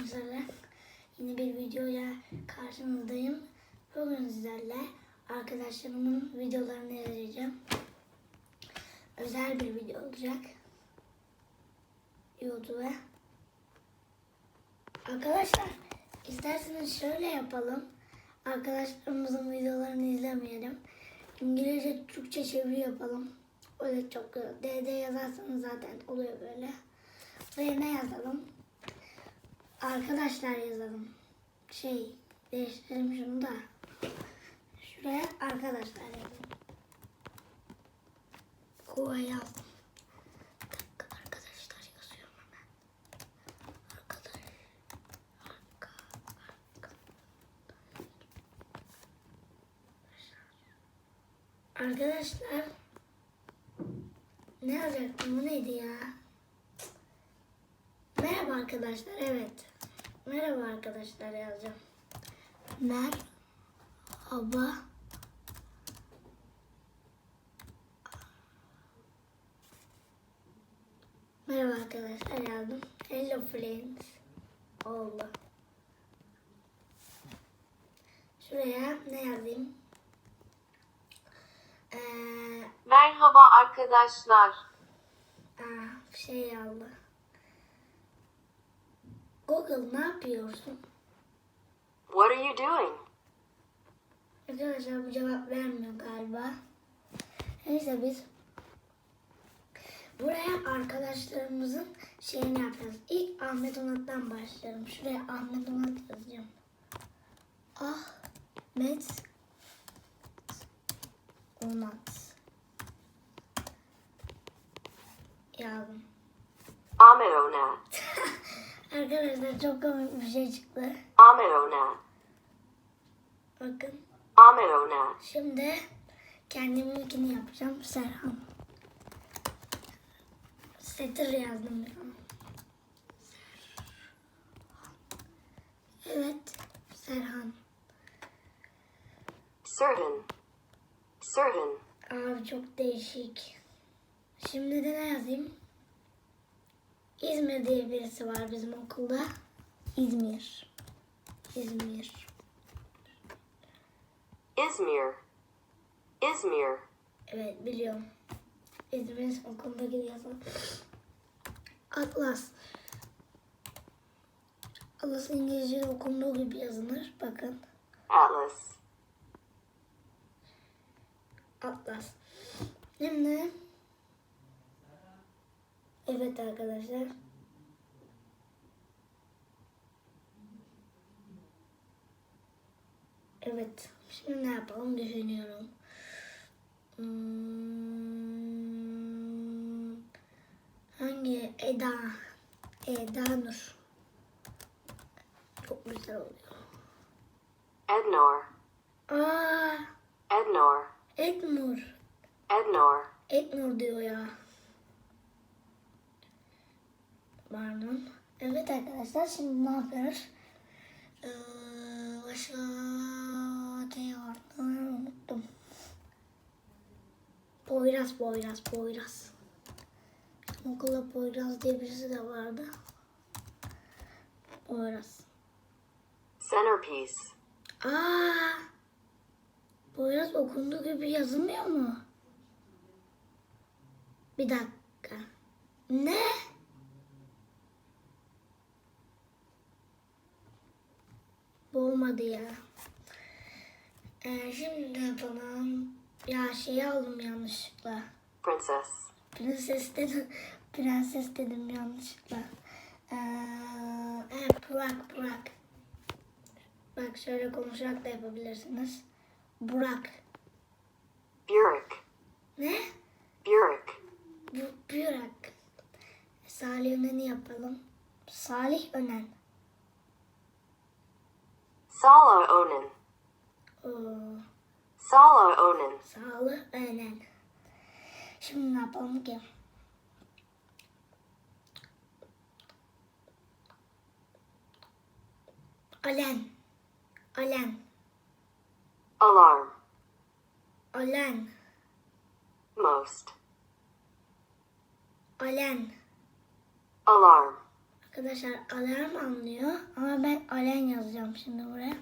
sizlerle yeni bir videoya karşınızdayım. Bugün sizlerle arkadaşlarımın videolarını izleyeceğim. Özel bir video olacak. YouTube'a. Arkadaşlar isterseniz şöyle yapalım. Arkadaşlarımızın videolarını izlemeyelim. İngilizce Türkçe çeviri yapalım. Öyle çok güzel. DD yazarsanız zaten oluyor böyle. Buraya ne yazalım? Arkadaşlar yazalım. Şey değiştirelim şunu da. Şuraya arkadaşlar yazalım. Kova yazdım. Arkadaşlar ne yazacaktım bu neydi ya? Merhaba arkadaşlar evet. Merhaba arkadaşlar yazacağım. Merhaba. Merhaba arkadaşlar yazdım. Hello friends. Oldu. Şuraya ne yazayım? Ee, Merhaba arkadaşlar. aa, şey yazdı. Google ne yapıyorsun? What are you doing? Arkadaşlar bu cevap vermiyor galiba. Neyse biz buraya arkadaşlarımızın şeyini yapacağız. İlk Ahmet Onat'tan başlayalım. Şuraya Ahmet Onat yazacağım. Ahmet Onat. Yazdım. Ahmet Onat. Arkadaşlar çok komik bir şey çıktı. Ahmet Onat. Bakın. Ahmet Onat. Şimdi kendiminkini yapacağım. Serhan. Setir yazdım ya. Evet. Serhan. Certain. Certain. Abi çok değişik. Şimdi de ne yazayım? İzmir diye birisi var bizim okulda. İzmir. İzmir. Izmir. Izmir. Evet biliyorum. İzmir okulda yazan. Atlas. Atlas İngilizce okunduğu gibi yazılır. Bakın. Atlas. Atlas. Şimdi Evet arkadaşlar. Evet. Şimdi ne yapalım düşünüyorum. Hmm, hangi Eda? Eda Nur. Çok güzel oluyor. Ednor. Aa, Ednor. Eknur. Ednor. Eknur diyor ya. Pardon. Evet arkadaşlar şimdi ne yapıyoruz? Ee, başka ne vardı unuttum. Poyraz, Poyraz, Poyraz. Okulda Poyraz diye birisi de vardı. Poyraz. Centerpiece. Aa! Poyraz okunduğu gibi yazılmıyor mu? Bir dakika. Ne? Bu olmadı ya. Ee, şimdi ne yapalım? Ya şey aldım yanlışlıkla. Princess. Prenses dedim. Prenses dedim yanlışlıkla. Ee, evet, Burak, Burak. Bak şöyle konuşarak da yapabilirsiniz. Burak. Burek. Ne? Burek. Bu, Burak. Salih Önen'i yapalım. Salih Önen. Sala Onan. Oo, Sala Onan. Salih Önen. Şimdi ne yapalım ki? Alen. Alen. Alarm. Alen. Most. Alen. Alarm. Arkadaşlar alarm anlıyor ama ben alen yazacağım şimdi buraya.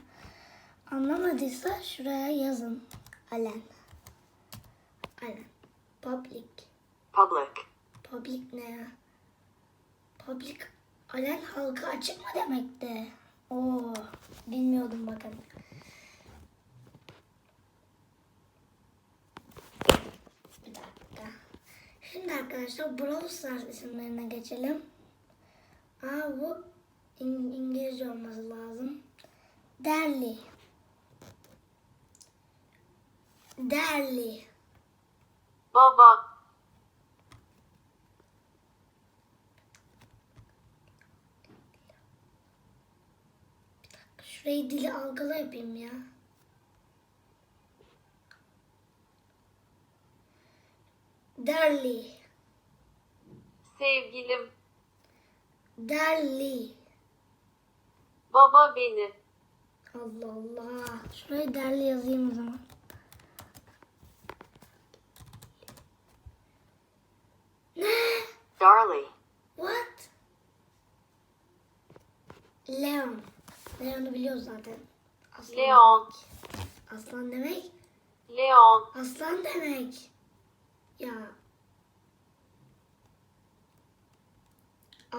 Anlamadıysa şuraya yazın. Alen. Alen. Public. Public. Public ne ya? Public. Alen halka açık mı demekti? Oo, bilmiyordum bakın. Bir dakika. Şimdi arkadaşlar Brawl Stars isimlerine geçelim. Aa bu İng- İngilizce olması lazım. Derli. Derli. Baba. Şurayı dili algıla yapayım ya. Derli. Sevgilim. Derli. Baba beni. Allah Allah. Şurayı derli yazayım o zaman. Ne? Darly. What? Leon. Leon'u biliyoruz zaten. Aslan Leon. demek. Aslan demek. Leon. Aslan demek. Ya.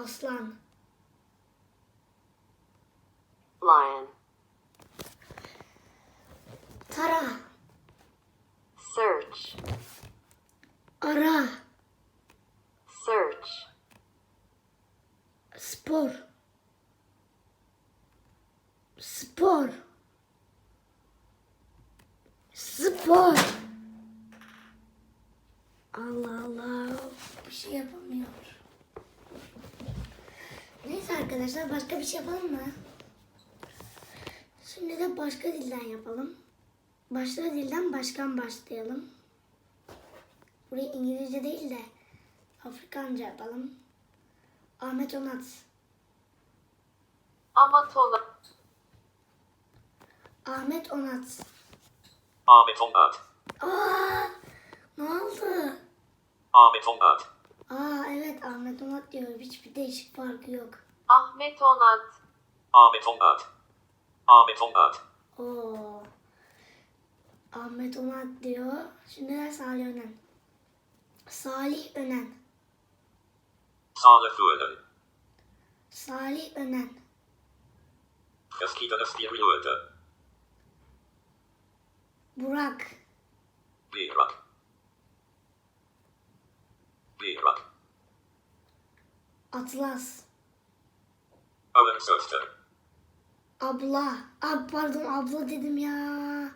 Aslan. Lion. Tara. Search. Ara. Search. Spor. Spor. Spor. Allah Allah. Bir şey yapamıyor. Arkadaşlar başka bir şey yapalım mı? Şimdi de başka dilden yapalım. Başka dilden başkan başlayalım. Burayı İngilizce değil de Afrikanca yapalım. Ahmet Onat. Amatola. Ahmet Onat. Ahmet Onat. Aa, ne oldu? Ahmet Onat. Aa evet Ahmet Onat diyor. Hiçbir değişik farkı yok. Ahmet Onat. Ahmet Onat. Ahmet Onat. Oo. Ahmet Onat diyor. Şimdi de Salih Önen. Salih Önen. Saleh Vuelen. Salih Önen. Der Leute. Burak. Berak. Berak. Atlas. Owen Zuster. Abla. Ab pardon abla dedim ya.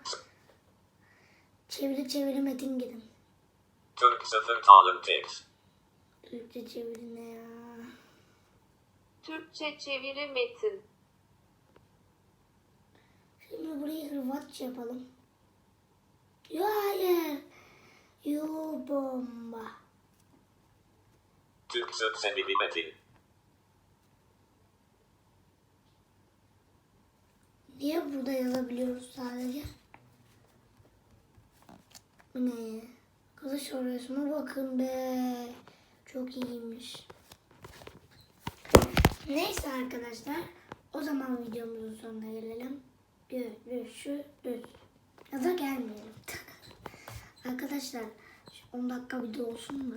Çeviri çeviri metin gidin. Turkse vertalen tekst. Türkçe çeviri ne ya? Türkçe çeviri metin. Şimdi burayı Hırvatça yapalım. Yo hayır. Yo bomba. Türkse semili metin. Niye burada yazabiliyoruz sadece? Bu ne? Kılıç orasına bakın be. Çok iyiymiş. Neyse arkadaşlar. O zaman videomuzun sonuna gelelim. Görüşürüz. Ya da gelmeyelim. arkadaşlar şu 10 dakika video olsun da.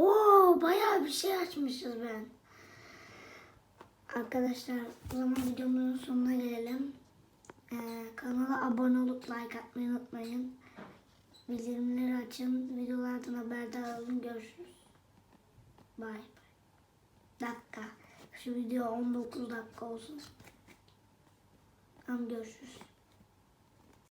Oo bayağı bir şey açmışız ben. Arkadaşlar o zaman videomuzun sonuna gelelim. Ee, kanala abone olup like atmayı unutmayın. Bildirimleri açın. Videolardan haberdar olun. Görüşürüz. Bay bay. Dakika. Şu video 19 dakika olsun. Tamam görüşürüz.